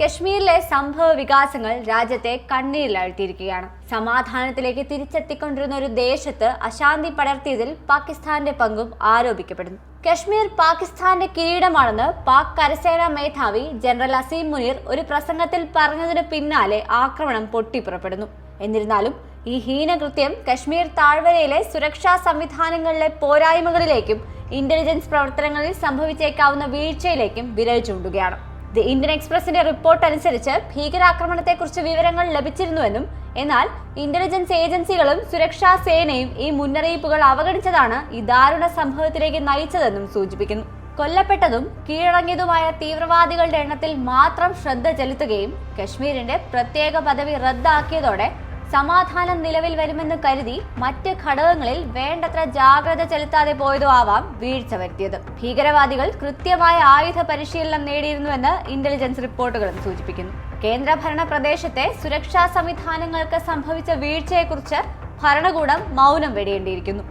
കശ്മീരിലെ സംഭവ വികാസങ്ങൾ രാജ്യത്തെ കണ്ണീരിലാഴ്ത്തിയിരിക്കുകയാണ്. സമാധാനത്തിലേക്ക് തിരിച്ചെത്തിക്കൊണ്ടിരുന്ന ഒരു ദേശത്ത് അശാന്തി പടർത്തിയതിൽ പാകിസ്ഥാന്റെ പങ്കും ആരോപിക്കപ്പെടുന്നു. കശ്മീർ പാകിസ്ഥാന്റെ കിരീടമാണെന്ന് പാക് കരസേനാ മേധാവി ജനറൽ അസീം മുനീർ ഒരു പ്രസംഗത്തിൽ പറഞ്ഞതിന് പിന്നാലെ ആക്രമണം പൊട്ടിപ്പുറപ്പെടുന്നു. എന്നിരുന്നാലും ഈ ഹീനകൃത്യം കശ്മീർ താഴ്വരയിലെ സുരക്ഷാ സംവിധാനങ്ങളിലെ പോരായ്മകളിലേക്കും ഇന്റലിജൻസ് പ്രവർത്തനങ്ങളിൽ സംഭവിച്ചേക്കാവുന്ന വീഴ്ചയിലേക്കും വിരൽ ചൂണ്ടുകയാണ്. ദി ഇന്ത്യൻ എക്സ്പ്രസിന്റെ റിപ്പോർട്ട് അനുസരിച്ച് ഭീകരാക്രമണത്തെക്കുറിച്ച് വിവരങ്ങൾ ലഭിച്ചിരുന്നുവെന്നും എന്നാൽ ഇന്റലിജൻസ് ഏജൻസികളും സുരക്ഷാ സേനയും ഈ മുന്നറിയിപ്പുകൾ അവഗണിച്ചതാണ് ഈ ദാരുണ സംഭവത്തിലേക്ക് നയിച്ചതെന്നും സൂചിപ്പിക്കുന്നു. കൊല്ലപ്പെട്ടതും കീഴടങ്ങിയതുമായ തീവ്രവാദികളുടെ എണ്ണത്തിൽ മാത്രം ശ്രദ്ധ ചെലുത്തുകയും കശ്മീരിന്റെ പ്രത്യേക പദവി റദ്ദാക്കിയതോടെ സമാധാനം നിലവിൽ വരുമെന്ന് കരുതി മറ്റ് ഘടകങ്ങളിൽ വേണ്ടത്ര ജാഗ്രത ചെലുത്താതെ പോയതോ ആവാം വീഴ്ച വരുത്തിയത്. ഭീകരവാദികൾ കൃത്യമായ ആയുധ പരിശീലനം നേടിയിരുന്നുവെന്ന് ഇന്റലിജൻസ് റിപ്പോർട്ടുകളും സൂചിപ്പിക്കുന്നു. കേന്ദ്രഭരണ പ്രദേശത്തെ സുരക്ഷാ സംവിധാനങ്ങൾക്ക് സംഭവിച്ച വീഴ്ചയെക്കുറിച്ച് ഭരണകൂടം മൗനം വെടിയേണ്ടിയിരിക്കുന്നു.